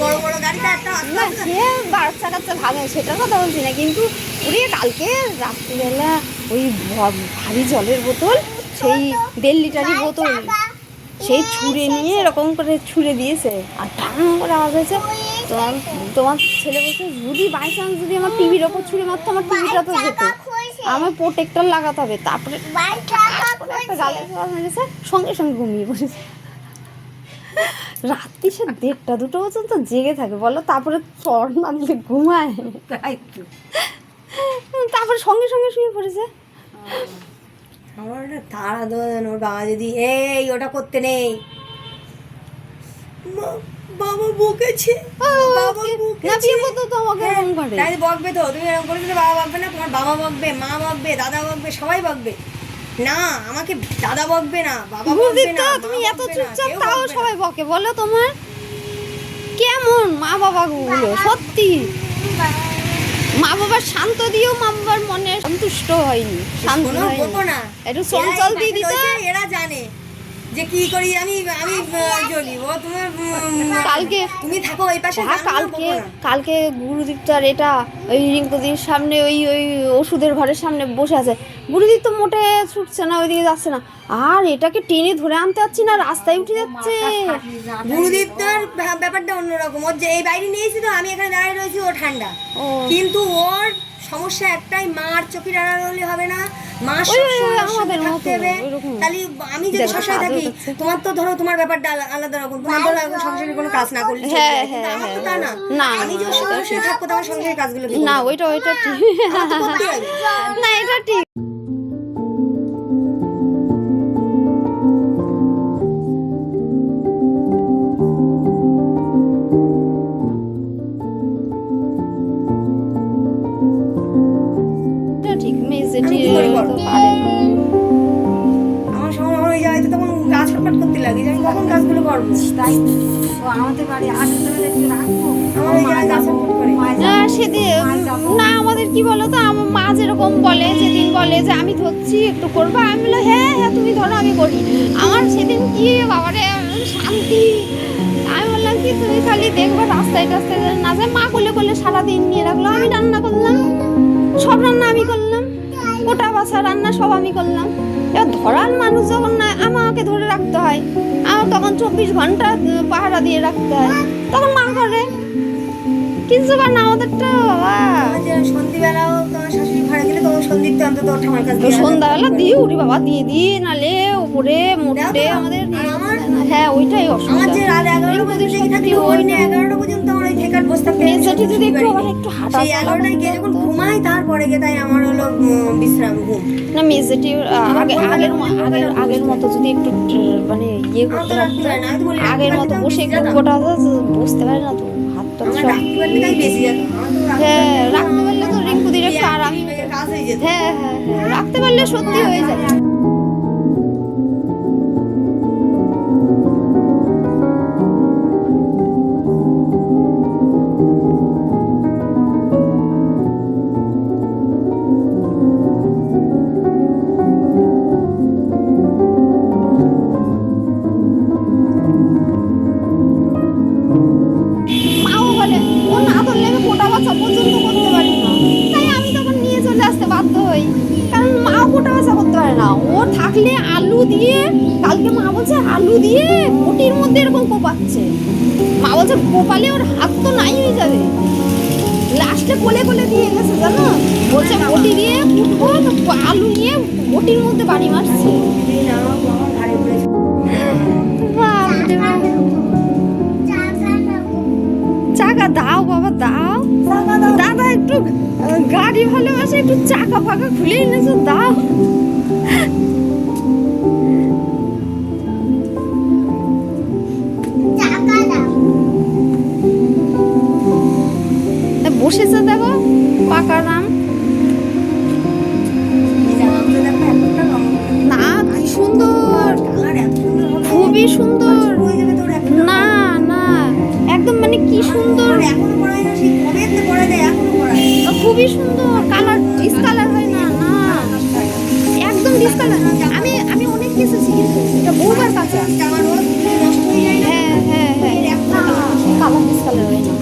বড় বড় গাড়িটা একটা না সে বাচ্চা কাচ্চা ভাবে সেটার কথা বলছি না কিন্তু ওরে কালকে রাত্রিবেলা ওই ভারী জলের বোতল সেই দেড় লিটারই বোতল সেই ছুঁড়ে নিয়ে এরকম করে ছুঁড়ে দিয়েছে আর টান করে আওয়াজ হয়েছে। তোমার তোমার ছেলে বলছে যদি বাই চান্স যদি আমার টিভির ওপর ছুঁড়ে মারতো আমার টিভিটা তো যেত। আমার প্রোটেক্টর লাগাতে হবে তারপরে একটা গালে হয়েছে সঙ্গে সঙ্গে ঘুমিয়ে পড়েছে। রাত্রি সে দেড়টা দুটো পর্যন্ত জেগে থাকে বলো? তারপরে চর মারলে ঘুমায়। তাই তারপরে সঙ্গে সঙ্গে শুয়ে পড়েছে। আমার না তারা দেন ওর বাবা যদি এই ওটা করতে নেই। বাবা বকেছে। বাবা না বকেছে। বিয়ে তো আমাকে এরকম করে। তাই বকবে তো তুমি এরকম করে দিলে বাবা বকবে না তোমার বাবা বকবে মা বকবে দাদা বকবে সবাই বকবে। না আমাকে দাদা বকবে না বাবা বকবে না তুমি এত চুপচাপ তাও সবাই বকে বলো তোমার কেমন মা বাবা গুলো সত্যি? মা বাবার শান্ত দিয়েও মা বাবার মনে সন্তুষ্ট হয়নি শান্ত হয়নি। একটু চঞ্চল দিয়ে দিতে। এরা জানে। যে কি করি আমি আমি জ্বলি ও তোমার কালকে তুমি থাকো এই পাশে হ্যাঁ কালকে। কালকে গুরুদীপটার এটা ওই রিঙ্কুদির সামনে ওই ওই ওষুধের ঘরের সামনে বসে আছে। গুরুদীপ তো মোটে ছুটছে না ওইদিকে যাচ্ছে না। আর এটাকে টেনে ধরে আনতে পারছি না রাস্তায় উঠে যাচ্ছে। গুরুদীপ তোর ব্যা- ব্যাপারটা অন্যরকম। ওর যে এই বাইরে নিয়েছি তো আমি এখানে দাঁড়িয়ে রয়েছি ও ঠান্ডা। কিন্তু ওর সমস্যা একটাই মার চোখে আড়াল হলে হবে না। মা সবসময় থাকতে হবে। তাহলে আমি যদি দেখো, সবসময় থাকি তোমার তো ধরো তোমার ব্যাপারটা আলাদা রকম। তোমার ধরো এখন সংসারে কোনো কাজ না করলে হ্যাঁ, হ্যাঁ, আমার তো হ্যাঁ, তা না। না, আমি যদি ওর থাকব তোমার সংসারের কাজগুলো না ওইটা ওইটা ঠিক। না এটা ঠিক। ফটফট করে না আমাদের কি বলো তো আমার মা যেরকম বলে যেদিন বলে যে আমি ধরছি একটু করব আমি বলো হ্যাঁ হ্যাঁ তুমি ধরো আমি করি আমার সেদিন কি বাবারে শান্তি আমি বললাম, কি তুমি খালি দেখবে রাস্তায় টাস্তায় না যায় মা করলে করলে সারাদিন নিয়ে রাখল আমি রান্না করলাম। সব রান্না আমি করলাম গোটা বাছা রান্না, সব আমি করলাম। এবার ধরার মানুষ যখন না, আমাকে ধরে রাখতে হয়। তখন চব্বিশ ঘণ্টা পাহারা দিয়ে রাখতে হয়। তখন মা করে কিছু বা না আমাদেরটা বাবা। আমার যে তোমার শাশুড়ি ঘরে গেলে তোমার সন্ধির তো অন্তত ঠামার কাছে দিয়ে আসবে। সন্ধ্যাবেলা দিই উড়ি বাবা দিয়ে দিই নালে উপরে মোটে আমাদের হ্যাঁ ওইটাই আমার যে রাত এগারোটা পর্যন্ত ওই নিয়ে এগারোটা পর্যন্ত আমার বসে থাকতে হয়। মেয়েটাটি যদি একটু বাড়ি আবার নেই। একটু হাঁটা সেই এগারোটায় গিয়ে যখন ঘুমাই তারপরে গিয়ে তাই আমার হলো বিশ্রাম ঘুম না মেজেটি আগে আগের আগের আগের মতো যদি একটু মানে ইয়ে করতে আগের মতো বসে একটু। বসতে পারে না তো হ্যাঁ রাখতে পারলে তো রিঙ্কুদির একটু আরাম মিনিটে কাজ যেত হ্যাঁ হ্যাঁ হ্যাঁ রাখতে পারলে সত্যি হয়ে যায় পর্যন্ত করতে পারি না। তাই আমি তখন নিয়ে চলে আসতে বাধ্য হই। কারণ মাও গোটা বাচ্চা করতে পারে না। ও থাকলে আলু দিয়ে কালকে মা বলছে আলু দিয়ে মুটির মধ্যে এরকম কোপাচ্ছে। মা বলছে কোপালে ওর হাত তো নাই হয়ে যাবে। লাস্টে কোলে কোলে দিয়ে গেছে জানো? বলছে বটি দিয়ে কুটবো তো আলু নিয়ে বটির মধ্যে বাড়ি মারছে। চাকা দাও বাবা দাও। একটু গাড়ি ভালোবাসে একটু চাকা ফাঁকা খুলে এনেছো দাও বসেছে দেখো পাকা রঙ। না কি সুন্দর। খুবই সুন্দর। না না একদম মানে কি সুন্দর এখনও। খুবই সুন্দর কালার ডিসকালার হয় না না। একদম ডিসকালার আমি আমি অনেক কেসেছি কিন্তু এটা বহুবার কাঁচা হ্যাঁ হ্যাঁ হ্যাঁ। কালার ডিসকালার হয় না।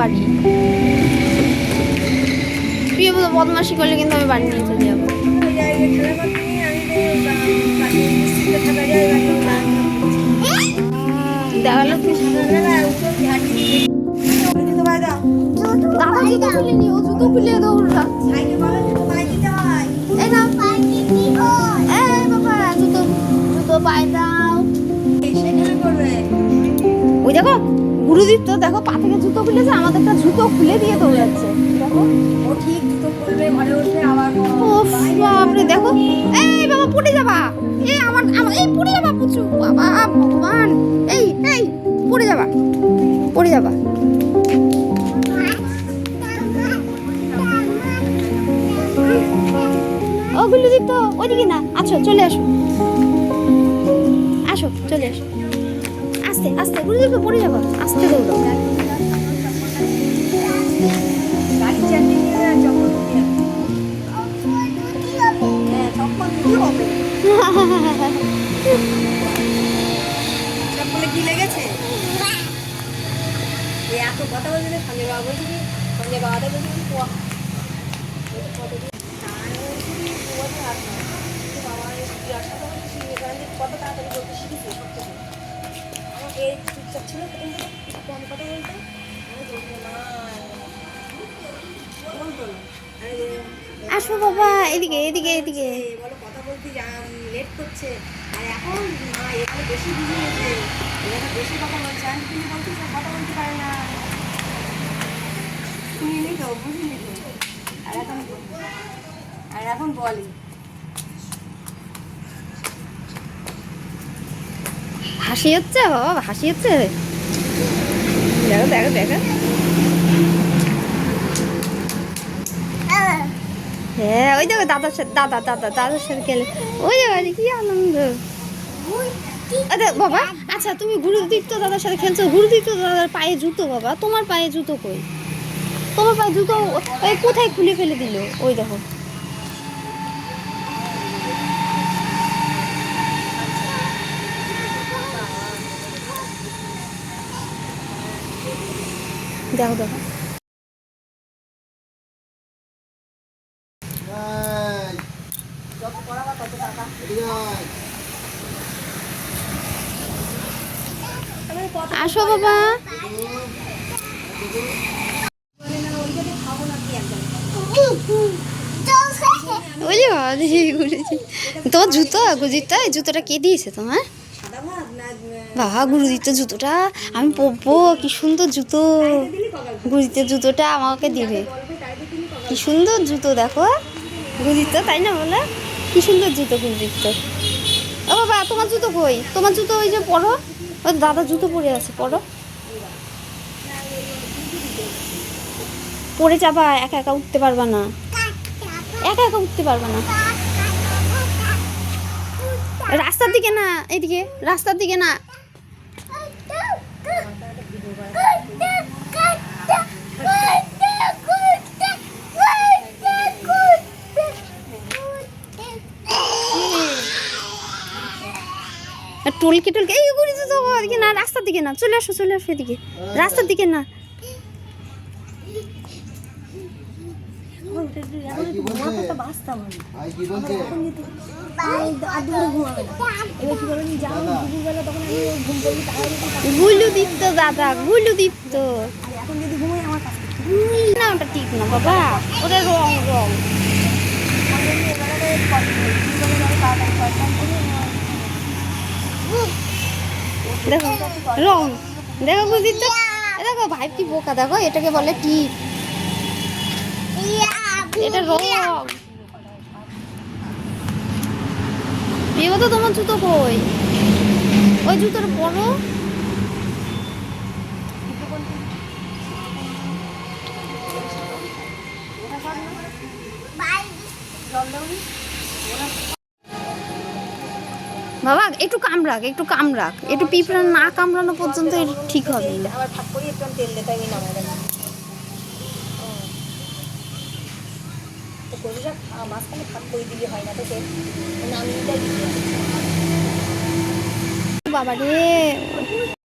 বাড়ি প্রিয় বলো বদমাসি করলে কিন্তু আমি বাড়ি নিয়ে চলে যাব দেখাল তুই দাদা জুতো খুলে নিয়ে ও জুতো খুলে দৌড়টা সাইকেল গুরুদীপ তো দেখো পা থেকে জুতো খুলেছে আমাদেরটা জুতো খুলে দিয়ে দৌড়াচ্ছে। দেখো। ও ঠিক তো করবে ঘরে উঠবে আবার ও বাপরে দেখো। এই বাবা পড়ে যাবা। এই আমার আমার এই পড়ে যাবা পুচু। বাবা ভগবান। এই এই পড়ে যাবা। পড়ে যাবা। ও গুলুদীপ তো ওইদিকে না। আচ্ছা চলে আসো। আসো চলে আসো। আস্তে আস্তে তো পড়ে যাবা। আস্তে দৌড়ো হ্যাঁ চপ্পলে কি লেগেছে? এত কথা বলছে সঞ্জয় বাবা বলছে কি? সঞ্জয় বাবাটা বলছে পোয়া বলছে কত দিন তাই বলছে কি পোয়া তো আর না তো বাবা এই জিজ্ঞাসা করে শিখে গেলেন যে কত তাড়াতাড়ি বলতে শিখেছে সব থেকে আমাকে চুপচাপ ছিল প্রথম থেকে? কম কথা বলতো? আসো বাবা এদিকে এদিকে এদিকে। বলো কথা বলতে লেট করছে। আর এখন না এখানে বেশি বিজি হয়েছে। এখানে বেশি কথা বলছে। আমি কিন্তু বলছি সে কথা বলতে পারে না। শুনিনি তো বুঝিনি তো। আর এখন আর এখন বলে। হাসি হচ্ছে? বাবা হাসি হচ্ছে? দেখো দেখো দেখো। হ্যাঁ ওই দেখো দাদার সাথে, দাদা দাদা, দাদার সাথে খেলে। ওই দেখো কি আনন্দ। আরে বাবা আচ্ছা তুমি গুরুদীপ্ত দাদার সাথে খেলছো। গুরুদীপ্ত দাদার পায়ে জুতো, বাবা। তোমার পায়ে জুতো কই? তোমার পায়ে জুতো কোথায় খুলে ফেলে দিল? ওই দেখো। দেখো দেখো আসো বাবা। তোমার জুতো গুজিটা জুতোটা কে দিয়েছে তোমার? বাবা গুরুদিত জুতোটা, আমি পরবো, কি সুন্দর জুতো। গুরুদিতের জুতোটা আমাকে দিবে। কি সুন্দর জুতো, দেখো। গুরুদিত তাই না বলে? কি সুন্দর জুতো গুরুদিত ও বাবা, তোমার জুতো কই? তোমার জুতো ওই যে পরো। ওই দাদা জুতো পরে আছে, পরো। পরে যাবা, একা একা উঠতে পারবা না। একা একা উঠতে পারবা না। রাস্তার দিকে না এদিকে রাস্তার দিকে না। টলকে টলকে, এই করেছে তো না, রাস্তার দিকে না, চলে আসো চলে আসো এদিকে। রাস্তার দিকে না। ঘুমাতে বাঁচতাম আমি। ভাই কি বলছে? এখন যদি আর দুপুরে ঘুমাবে এবার কি করবেন যাও দুপুরবেলা তখন আমি ঘুম করবি তাহলে গুলু দীপ্ত দাদা গুলু দীপ্ত এখন যদি ঘুমাই আমার কাছে না ওটা ঠিক না বাবা। ওটা রং রং। দেখো রং। দেখো বুঝিত দেখো ভাই কি বোকা দেখো এটাকে বলে টিপ। এটা তোমার জুতো কই? ওই জুতোর বাবা, একটু কামড়াক একটু কামড়াক একটু পিঁপড়া না কামড়ানো পর্যন্ত ঠিক হবে আহ, মাঝখানে ভাগ করে দিলে হয় না তো তেল নামিয়ে বাবা রে